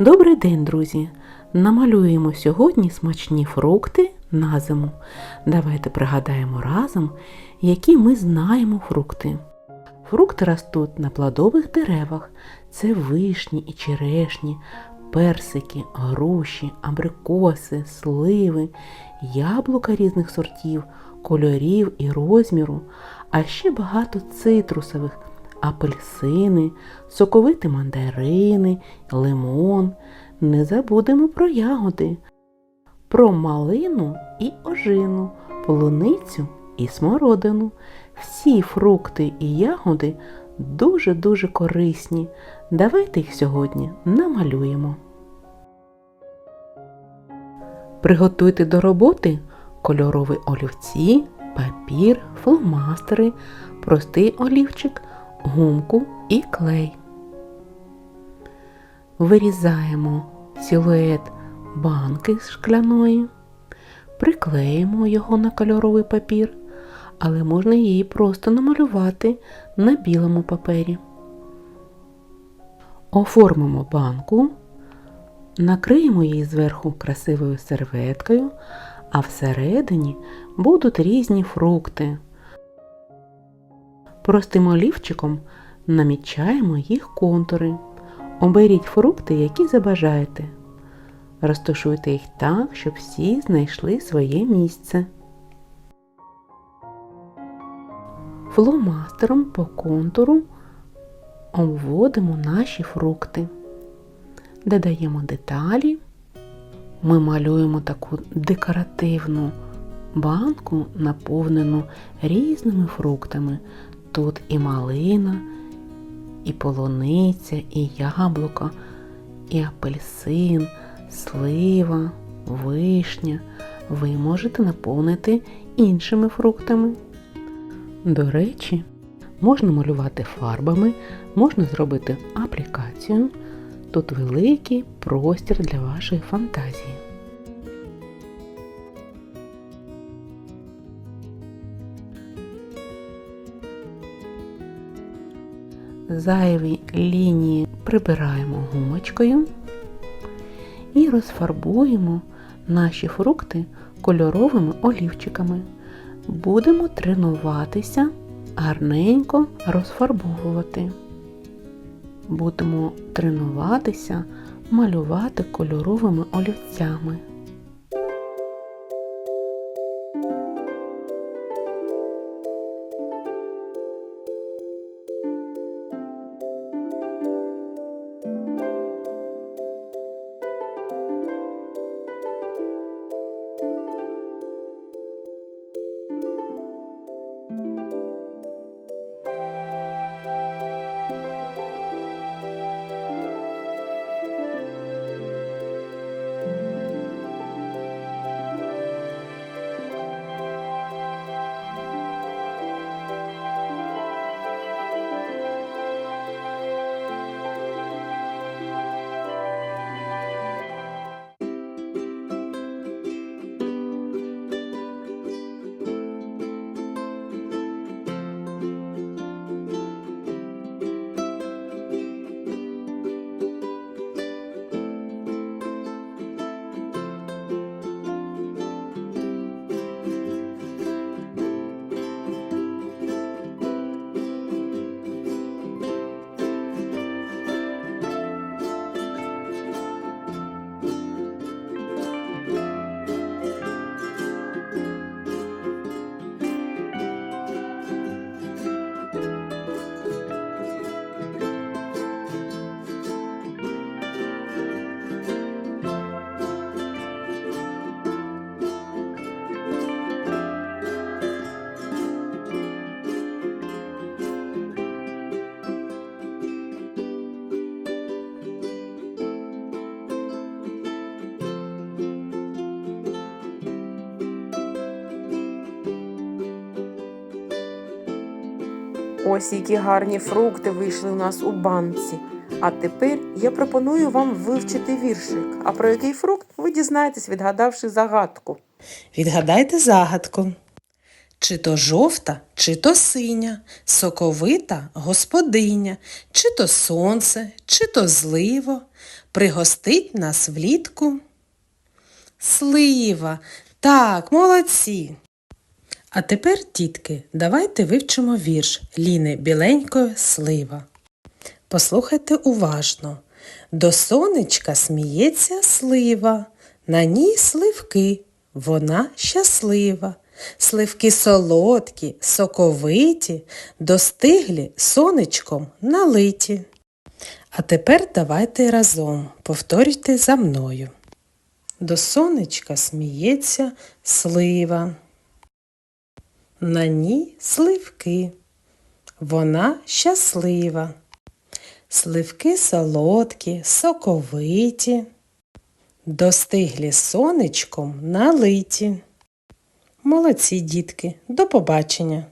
Добрий день, друзі! Намалюємо сьогодні смачні фрукти на зиму. Давайте пригадаємо разом, які ми знаємо фрукти. Фрукти ростуть на плодових деревах. Це вишні і черешні, персики, груші, абрикоси, сливи, яблука різних сортів, кольорів і розміру, а ще багато цитрусових, апельсини, соковиті мандарини, лимон. Не забудемо про ягоди, про малину і ожину, полуницю і смородину. Всі фрукти і ягоди дуже-дуже корисні. Давайте їх сьогодні намалюємо. Приготуйте до роботи кольорові олівці, папір, фломастери, простий олівчик, гумку і клей. Вирізаємо силует банки шкляної, приклеїмо його на кольоровий папір, але можна її просто намалювати на білому папері. Оформимо банку, накриємо її зверху красивою серветкою, а всередині будуть різні фрукти. Простим олівчиком намічаємо їх контури. Оберіть фрукти, які забажаєте. Розташуйте їх так, щоб всі знайшли своє місце. Фломастером по контуру обводимо наші фрукти. Додаємо деталі. Ми малюємо таку декоративну банку, наповнену різними фруктами. Тут і малина, і полуниця, і яблуко, і апельсин, слива, вишня. Ви можете наповнити іншими фруктами. До речі, можна малювати фарбами, можна зробити аплікацію. Тут великий простір для вашої фантазії. Зайві лінії прибираємо гумочкою і розфарбуємо наші фрукти кольоровими олівчиками. Будемо тренуватися гарненько розфарбовувати. Будемо тренуватися малювати кольоровими олівцями. Ось які гарні фрукти вийшли у нас у банці. А тепер я пропоную вам вивчити віршик. А про який фрукт ви дізнаєтесь, відгадавши загадку. Відгадайте загадку. чи то жовта, чи то синя, соковита господиня, чи то сонце, чи то зливо, пригостить нас влітку. Слива, так, молодці. А тепер, дітки, давайте вивчимо вірш Ліни Біленької Слива. Послухайте уважно. До сонечка сміється слива, на ній сливки, вона щаслива. Сливки солодкі, соковиті, достиглі сонечком налиті. А тепер давайте разом повторюйте за мною. До сонечка сміється слива. На ній сливки. Вона щаслива. Сливки солодкі, соковиті, достиглі сонечком налиті. Молодці, дітки, до побачення!